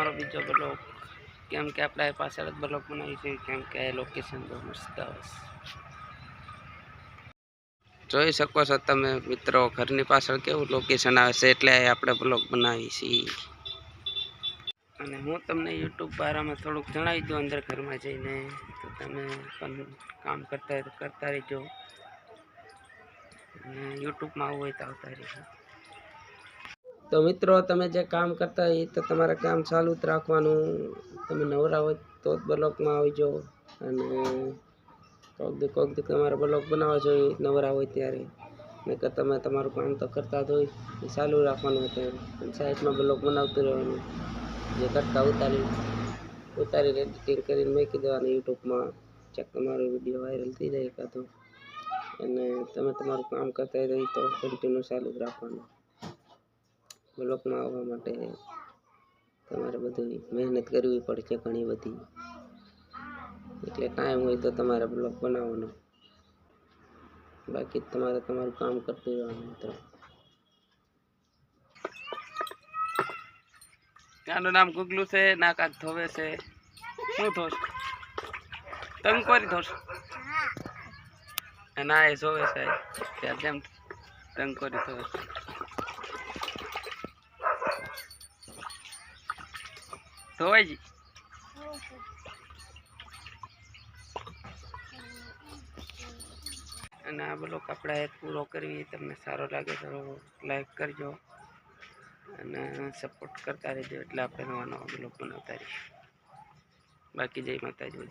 તમારો બીજો બ્લોગ, કેમ કે આપણે પાછળ જ બ્લોગ બનાવીશું કેમ કે લોકેશન બહુ મસ્ત આવે જોઈ શકો છો તમે મિત્રો, ઘરની પાછળ કેવું લોકેશન આવે છે, એટલે આપણે બ્લોગ બનાવીએ છીએ અને હું તમને યુટ્યુબ બારામાં થોડુંક જણાવી દઉં અંદર ઘરમાં જઈને, તો તમે પણ કામ કરતા કરતા રહેજો. અને યુટ્યુબમાં આવવું હોય તો આવતા રહેજો. તો મિત્રો, તમે જે કામ કરતા હોય એ તો તમારે કામ ચાલુ જ રાખવાનું. તમે નવરા હોય તો જ બ્લોગમાં આવજો અને કોક દી કોક દી, તમારે બ્લોક બનાવવા જોઈએ, નવરા હોય ત્યારે. નકર તમે તમારું કામ તો કરતા જ હોય, એ ચાલુ રાખવાનું હતું સાઈડમાં બ્લોક બનાવતું રહેવાનું. જે કટકા ઉતારી ઉતારી એડિટિંગ કરીને મૂકી દેવાનું યુટ્યુબમાં. ચેક તમારો વીડિયો વાયરલ થઈ જાય કાં અને તમે તમારું કામ કરતા હોય તો તો કન્ટિન્યુ ચાલુ જ રાખવાનું. બ્લોકમાં આવવા માટે તમારે બધું મહેનત કરવી પડશે ઘણી બધી. એટલે ટાઈમ હોય તો તમારે બ્લોક બનાવવાનો. બાકી તમારે તમારું કામ કરતું રહેવાનું મિત્રો. ત્યાંનું નામ ગુગલું છે નાકાત ધોવે છે. શું ધોશ? તમે કરી ધોશ? ના એ જોવે છે. ત્યાં જેમ તંગ કરી ધોવે છે. ધોવાય અને આ બ્લોક આપણે પૂરો કરવી તમને સારો લાગે તો લાઈક કરજો અને સપોર્ટ કરતા રહેજો એટલે આપણે નવા નવા બ્લોગ બનાવતા રહીશું. બાકી જય માતાજી.